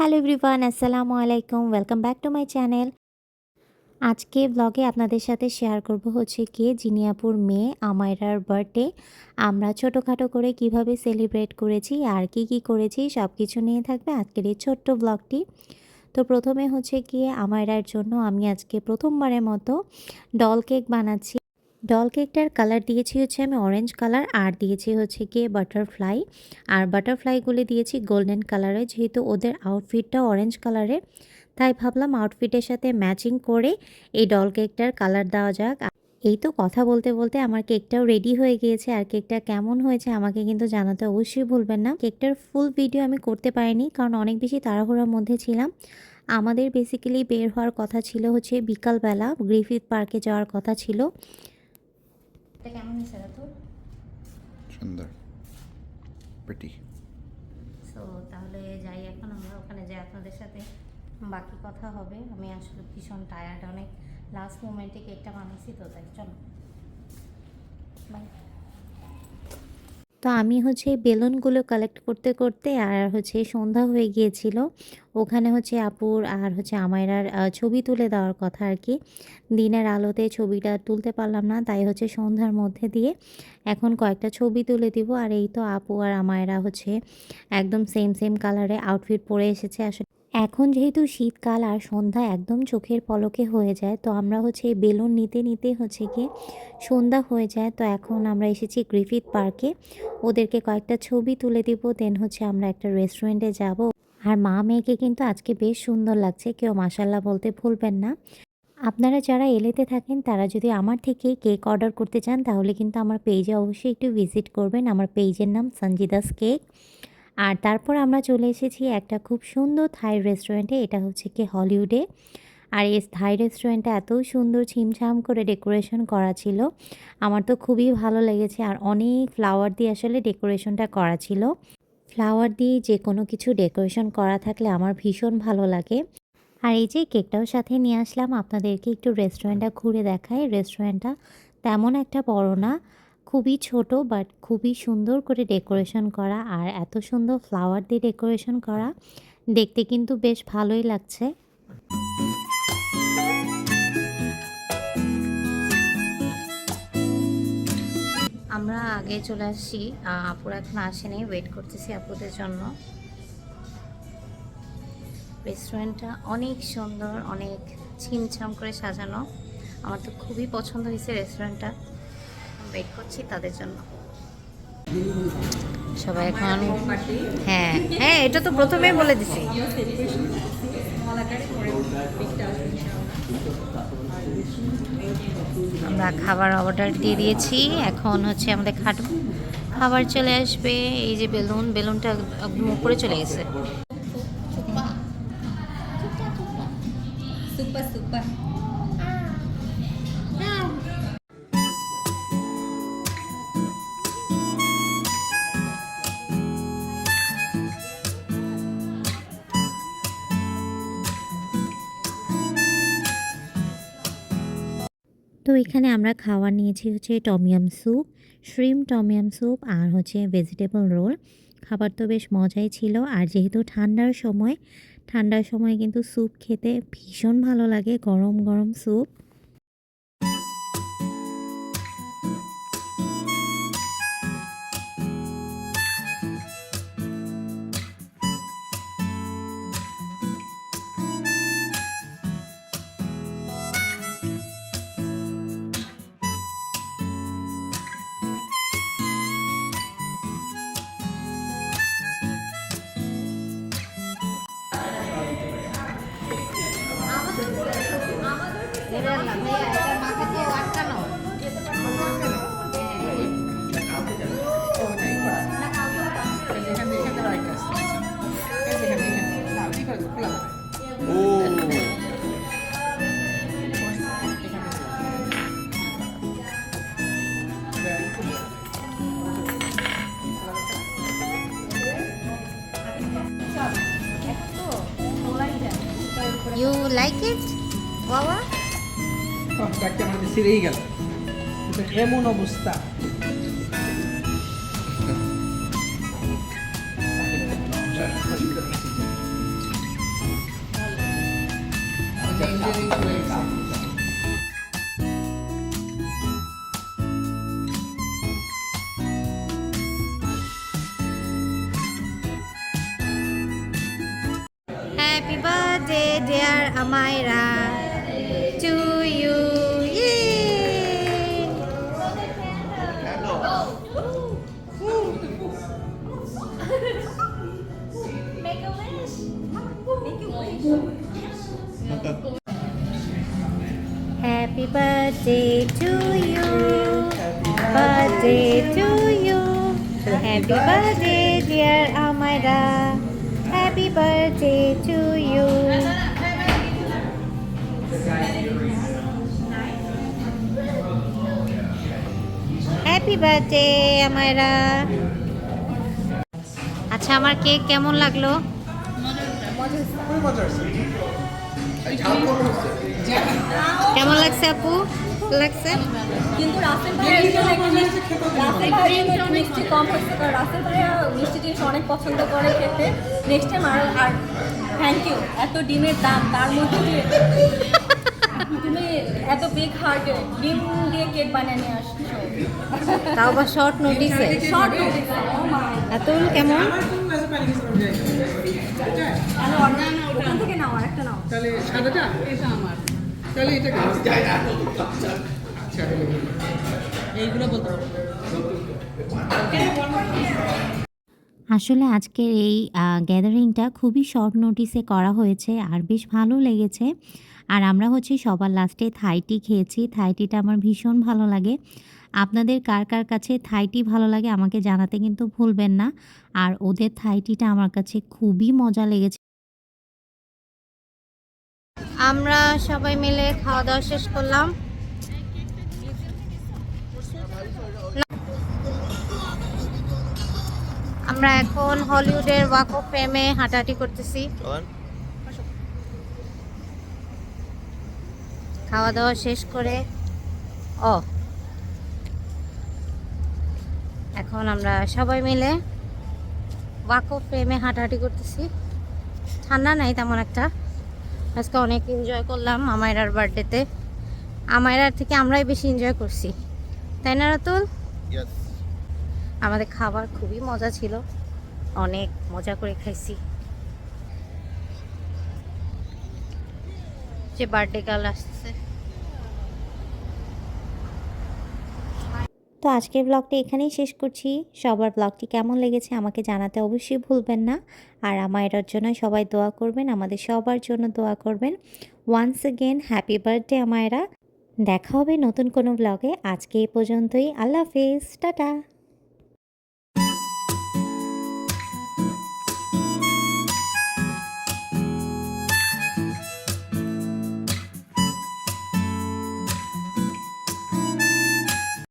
Hello everyone আসসালামু আলাইকুম welcome back to my channel আজকে ব্লগে আপনাদের সাথে শেয়ার করব হচ্ছে কি জিনিয়াপুর মেয়ে আমায়রার বার্থডে আমরা ছোটোখাটো করে কীভাবে সেলিব্রেট করেছি, আর কি কি করেছি সব কিছু নিয়ে থাকবে আজকের এই ছোট্ট ব্লগটি তো প্রথমে হচ্ছে গিয়ে আমায়রার জন্য আমি আজকে প্রথমবারের মতো ডল কেক বানাচ্ছি। ডল কেকটার কালার দিয়েছি হচ্ছে আমি অরেঞ্জ কালার আর দিয়েছি হচ্ছে গিয়ে বাটারফ্লাই আর বাটারফ্লাইগুলি দিয়েছি গোল্ডেন কালারে যেহেতু ওদের আউটফিটটা অরেঞ্জ কালারে তাই ভাবলাম আউটফিটের সাথে ম্যাচিং করে এই ডল কেকটার কালার দেওয়া যাক। এই তো কথা বলতে বলতে আমার কেকটাও রেডি হয়ে গিয়েছে, আর কেকটা কেমন হয়েছে আমাকে কিন্তু জানাতে অবশ্যই ভুলবেন না। কেকটার ফুল ভিডিও আমি করতে পারিনি, কারণ অনেক বেশি তাড়াহুড়োর মধ্যে ছিলাম। আমাদের বেসিক্যালি বের হওয়ার কথা ছিল হচ্ছে বিকালবেলা গ্রিফিথ পার্কে যাওয়ার কথা ছিল। এটা কেমন হয়েছে তোর? সুন্দর। প্রিটি সো তাহলে যাই এখন আমরা ওখানে যাই আপনাদের সাথে। বাকি কথা হবে। আমি আসলে ভীষণ টায়ার্ড অনেক লাস্ট মোমেন্টে কেকটা বানিয়েছি তো তাই চলো। বাই তো আমি হচ্ছে বেলুনগুলো কালেক্ট করতে করতে আর হচ্ছে সন্ধ্যা হয়ে গিয়েছিল। ওখানে হচ্ছে আপুর আর হচ্ছে আমায়রার ছবি তুলে দেওয়ার কথা আর কি। দিনের আলোতে ছবিটা তুলতে পারলাম না, তাই হচ্ছে সন্ধ্যার মধ্যে দিয়ে এখন কয়েকটা ছবি তুলে দিব। আর এই তো আপু আর আমায়রা হচ্ছে একদম সেম সেম কালারে আউটফিট পরে এসেছে। আসলে এখন যেহেতু শীতকাল আর সন্ধ্যা একদম চোখের পলকে হয়ে যায়, তো আমরা হচ্ছে বেলুন নিতে নিতে হচ্ছে গিয়ে সন্ধ্যা হয়ে যায়। তো এখন আমরা এসেছি গ্রিফিথ পার্কে। ওদেরকে কয়েকটা ছবি তুলে দিব দেন হচ্ছে আমরা একটা রেস্টুরেন্টে যাব। আর মা মেয়েকে কিন্তু আজকে বেশ সুন্দর লাগছে, কেউ মাসাল্লাহ বলতে ভুলবেন না। আপনারা যারা এলেতে থাকেন, তারা যদি আমার থেকে কেক অর্ডার করতে চান, তাহলে কিন্তু আমার পেজে অবশ্যই একটু ভিজিট করবেন। আমার পেজের নাম সঞ্জিদাস কেক। আর তারপর আমরা চলে এসেছি একটা খুব সুন্দর থাই রেস্টুরেন্টে, এটা হচ্ছে কি হলিউডে। আর এই থাই রেস্টুরেন্টটা এত সুন্দর ছিমছাম করে ডেকোরেশন করা ছিল। আমার তো খুবই ভালো লেগেছে আর অনেক ফ্লাওয়ার দিয়ে আসলে ডেকোরেশনটা করা ছিল। ফ্লাওয়ার দিয়ে যে কোনো কিছু ডেকোরেশন করা থাকলে আমার ভীষণ ভালো লাগে। আর এই যে কেকটাও সাথে নিয়ে আসলাম, আপনাদেরকে একটু রেস্টুরেন্টটা ঘুরে দেখাই। রেস্টুরেন্টটা তেমন একটা বড় না খুবই ছোট বাট খুবই সুন্দর করে ডেকোরেশন করা আর এত সুন্দর ফ্লাওয়ার দিয়ে ডেকোরেশন করা। দেখতে কিন্তু বেশ ভালোই লাগছে। আমরা আগে চলে আসছি। আপুরা এখন আসেনি ওয়েট করতেছি আপুদের জন্য। রেস্টুরেন্টটা অনেক সুন্দর, অনেক ছিমছাম করে সাজানো। আমার তো খুবই পছন্দ হয়েছে রেস্টুরেন্টটা ওয়েট করছি তাদের জন্য। সবাই এখন হ্যাঁ হ্যাঁ এটা তো প্রথমে বলে দিছি। আমরা খাবার অর্ডার দিয়ে দিয়েছি। এখন হচ্ছে আমাদের খাট খাবার চলে আসবে। এই যে বেলুন বেলুনটা একদম উপরে চলে গেছে। Super, super. তো এখানে আমরা খাওয়া নিয়েছি হচ্ছে tom yum soup, shrimp tom yum soup আর হচ্ছে ভেজিটেবল রোল খাবার তো বেশ মজাই ছিল আর যেহেতু ঠান্ডার সময় ঠান্ডার সময় কিন্তু স্যুপ খেতে ভীষণ ভালো লাগে, গরম গরম soup. like it? Wawa? Oh, dakyan mo si Regal. Bigyan mo na busta. Thank you. Happy birthday, dear Amira, to you. Yay! Make a wish. Make a wish. Happy birthday to you. Happy birthday to you. Happy birthday, dear Amira. Happy birthday to you. Happy birthday Amaira আচ্ছা আমার cake কেমন লাগল? কেমন লাগছে আপু? লাগছে। কিন্তু একটু মিষ্টি রাসেল ভাইয়ের মিষ্টি কম হচ্ছে কারণ রাসেল ভাইয়া মিষ্টি জিনিস অনেক পছন্দ করে খেতে। নেক্সট টাইম আর আর থ্যাংক ইউ এত ডিমের দাম তার মধ্যে তুমি এত বিগ হার্টে ডিম দিয়ে কেক বানিয়ে নিয়ে আসছো। তাও বা শর্ট নোটিসে শর্ট এতুল কেমন? ওখান থেকে নাও একটা নাও। তাহলে সাদাটা? এটা আমার। তাহলে এটা এইগুলো বলতে আসলে আজকের এই গ্যাদারিংটা খুবই শর্ট নোটিসে করা হয়েছে আর বেশ ভালো লেগেছে। আর আমরা হচ্ছে সবার লাস্টে থাইটি খেয়েছি। থাইটিটা আমার ভীষণ ভালো লাগে। আপনাদের কার কার কাছে থাইটি ভালো লাগে আমাকে জানাতে কিন্তু ভুলবেন না। আর ওদের থাইটিটা আমার কাছে খুবই মজা লেগেছে। আমরা সবাই মিলে খাওয়া দাওয়া শেষ করলাম। আমরা এখন হলিউডের ওয়াক অফ ফেমে হাঁটাহাঁটি করতেছি। খাওয়া দাওয়া শেষ করে ও এখন আমরা সবাই মিলে ওয়াক অফ ফেমে হাঁটাহাঁটি করতেছি। ঠান্ডা নাই তেমন একটা। আজকে অনেক এনজয় করলাম আমায়রার বার্থডেতে আমায়রার থেকে আমরাই বেশি এনজয় করছি। তাই না রাতুল? আমাদের খাবার খুবই মজা ছিল। অনেক মজা করে খাইছি। যে বার্থডে কাল আসছে। তো আজকের ব্লগটি এখানেই শেষ করছি। সবার ব্লগটি কেমন লেগেছে আমাকে জানাতে অবশ্যই ভুলবেন না। আর আমার এটার জন্য সবাই দোয়া করবেন, আমাদের সবার জন্য দোয়া করবেন। Once again happy birthday Amaira. দেখা হবে নতুন কোনো ব্লগে আজকে এই পর্যন্তই। আল্লাহ হাফিজ। টাটা।